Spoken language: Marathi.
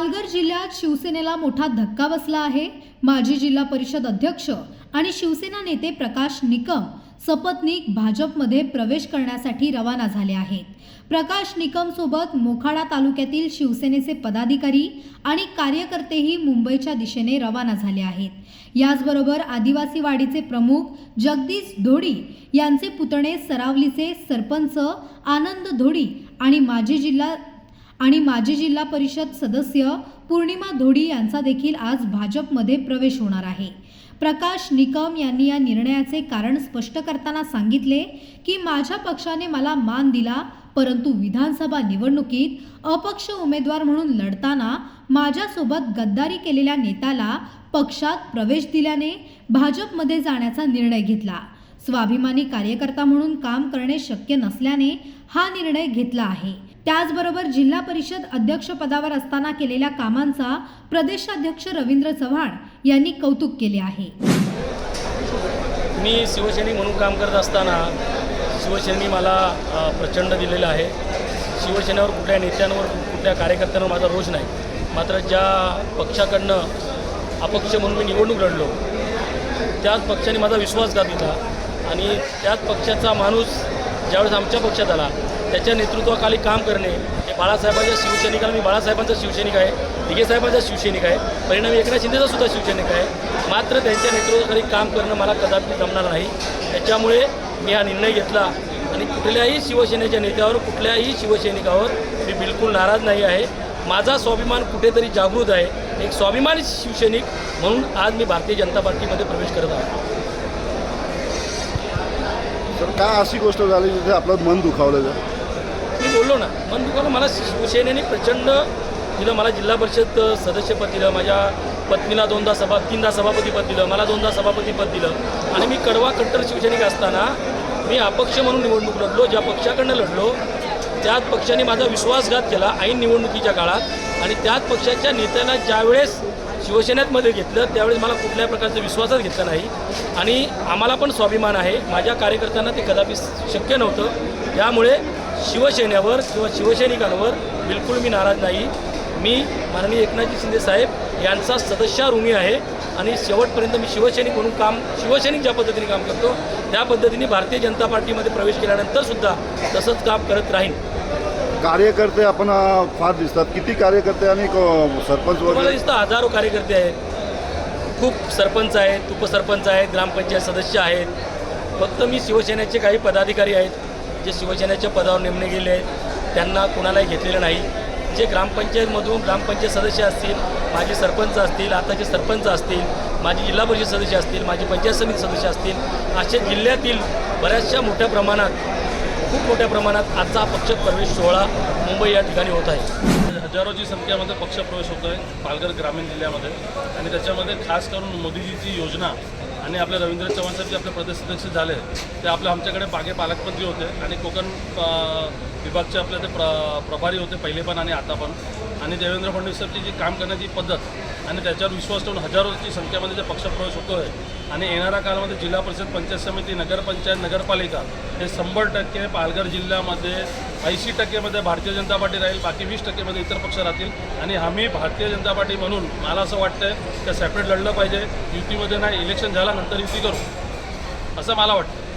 पालघर जिल्ह्यात शिवसेनेला मोठा धक्का बसला आहे. माजी जिल्हा परिषद अध्यक्ष आणि शिवसेना नेते प्रकाश निकम सपत्नीक भाजपमध्ये प्रवेश करण्यासाठी रवाना झाले आहेत. प्रकाश निकम सोबत मोखाडा तालुक्यातील शिवसेनेचे पदाधिकारी आणि कार्यकर्तेही मुंबईच्या दिशेने रवाना झाले आहेत. याचबरोबर आदिवासी वाडीचे प्रमुख जगदीश धोडी यांचे पुतणे सरावलीचे सरपंच आनंद धोडी आणि माजी जिल्हा आणि माजी जिल्हा परिषद सदस्य पूर्णिमा धोडी यांचा देखील आज भाजपमध्ये प्रवेश होणार आहे. प्रकाश निकम यांनी या निर्णयाचे कारण स्पष्ट करताना सांगितले की माझ्या पक्षाने मला मान दिला परंतु विधानसभा निवडणुकीत अपक्ष उमेदवार म्हणून लढताना माझ्यासोबत गद्दारी केलेल्या नेत्याला पक्षात प्रवेश दिल्याने भाजपमध्ये जाण्याचा निर्णय घेतला. स्वाभिमानी कार्यकर्ता म्हणून काम करणे शक्य नसल्याने हा निर्णय घेतला आहे. त्याचबरोबर जिल्हा परिषद अध्यक्षपदावर असताना केलेल्या कामांचा प्रदेशाध्यक्ष रवींद्र चव्हाण यांनी कौतुक केले आहे. मी शिवसैनिक म्हणून काम करत असताना शिवसेनेने मला प्रचंड दिलेलं आहे. शिवसेनेवर कुठल्या नेत्यांवर कुठल्या कार्यकर्त्यांवर माझा रोष नाही. मात्र ज्या पक्षाकडनं अपक्ष म्हणून मी निवडणूक लढलो त्याच पक्षाने माझा विश्वासघात घेतला. आणि त्याच पक्षाचा माणूस ज्यावेळेस आमच्या पक्षात आला त्याच्या नेतृत्वाखाली काम करणे हे बाळासाहेबांच्या शिवसैनिकाला मी बाळासाहेबांचा शिवसैनिक आहे दिघेसाहेबांचा शिवसैनिक आहे परिणामी एकनाथ शिंदेचा सुद्धा शिवसैनिक आहे. मात्र त्यांच्या नेतृत्वाखाली काम करणं मला कदापि जमणार नाही. त्याच्यामुळे मी हा निर्णय घेतला आणि कुठल्याही शिवसेनेच्या नेत्यावर कुठल्याही शिवसैनिकावर मी बिलकुल नाराज नाही आहे. माझा स्वाभिमान कुठेतरी जागृत आहे. एक स्वाभिमानी शिवसैनिक म्हणून आज मी भारतीय जनता पार्टीमध्ये प्रवेश करत आहे. तर काय अशी गोष्ट झाली जिथे आपलं मन दुखावलं? जातं बोललो ना पण तुम्हाला मला शिवसेनेने प्रचंड दिलं मला जिल्हा परिषद सदस्यपद दिलं माझ्या पत्नीला दोनदा सभा तीनदा सभापतीपद दिलं मला दोनदा सभापतीपद दिलं. आणि मी कडवा कट्टर शिवसैनिक असताना मी अपक्ष म्हणून निवडणूक लढलो ज्या पक्षाकडनं लढलो त्याच पक्षाने माझा विश्वासघात केला ऐन निवडणुकीच्या काळात. आणि त्याच पक्षाच्या नेत्याला ज्यावेळेस शिवसेनेमध्ये घेतलं त्यावेळेस मला कुठल्याही प्रकारचा विश्वासच घेतला नाही. आणि आम्हाला पण स्वाभिमान आहे. माझ्या कार्यकर्त्यांना ते कदापि शक्य नव्हतं. त्यामुळे शिवसेनेवर किंवा शिवसैनिकांवर बिलकुल मी नाराज नाही. मी माननीय एकनाथजी शिंदे साहेब यांचा सदस्य ऋणी आहे आणि शेवटपर्यंत मी शिवसैनिक म्हणून काम शिवसैनिक ज्या पद्धतीने काम करतो त्या पद्धतीने भारतीय जनता पार्टीमध्ये प्रवेश केल्यानंतर सुद्धा तसंच काम करत राहीन. कार्यकर्ते आपण फार दिसतात. किती कार्यकर्ते आणि क- सरपंच वगैरे? दिसतं हजारो कार्यकर्ते आहेत. खूप सरपंच आहेत उपसरपंच आहेत ग्रामपंचायत सदस्य आहेत. फक्त मी शिवसेनेचे काही पदाधिकारी आहेत. जे शिवसेनेच्या पदावर नेमले गेले आहेत त्यांना कुणालाही घेतलेलं नाही. जे ग्रामपंचायतमधून ग्रामपंचायत सदस्य असतील माझे सरपंच असतील आताचे सरपंच असतील माझे जिल्हा परिषद सदस्य असतील माझे पंचायत समिती सदस्य असतील असे जिल्ह्यातील बऱ्याचशा मोठ्या प्रमाणात खूप मोठ्या प्रमाणात आजचा पक्ष प्रवेश सोहळा मुंबई या ठिकाणी होत आहे. हजारोची संख्येमध्ये पक्षप्रवेश होतो आहे पालघर ग्रामीण जिल्ह्यामध्ये. आणि त्याच्यामध्ये खास करून मोदीजीची योजना आणि आपले रवींद्र चव्हाण साहेब जे आपले प्रदेश अध्यक्ष झाले ते आपले आमच्याकडे बागे पालकमंत्री होते आणि कोकण विभागचे आपले ते प्र प्रभारी होते पहिले पण आणि आता पण. आणि देवेंद्र फडणवीस साहेबची जी काम करण्याची पद्धत आणि त्याच्यावर विश्वास ठेवून हजारोची संख्येमध्ये जे पक्षप्रवेश होतो आहे आणि येणाऱ्या काळामध्ये जिल्हा परिषद पंचायत समिती नगरपंचायत नगरपालिका हे शंभर टक्के पालघर जिल्ह्यामध्ये ऐंशी टक्केमध्ये भारतीय जनता पार्टी राहील बाकी वीस टक्केमध्ये इतर पक्ष राहतील. आणि आम्ही भारतीय जनता पार्टी म्हणून मला असं वाटतं का सेपरेट लढलं पाहिजे. युतीमध्ये नाही इलेक्शन झाल्यानंतर युती करू. असं मला वाटतं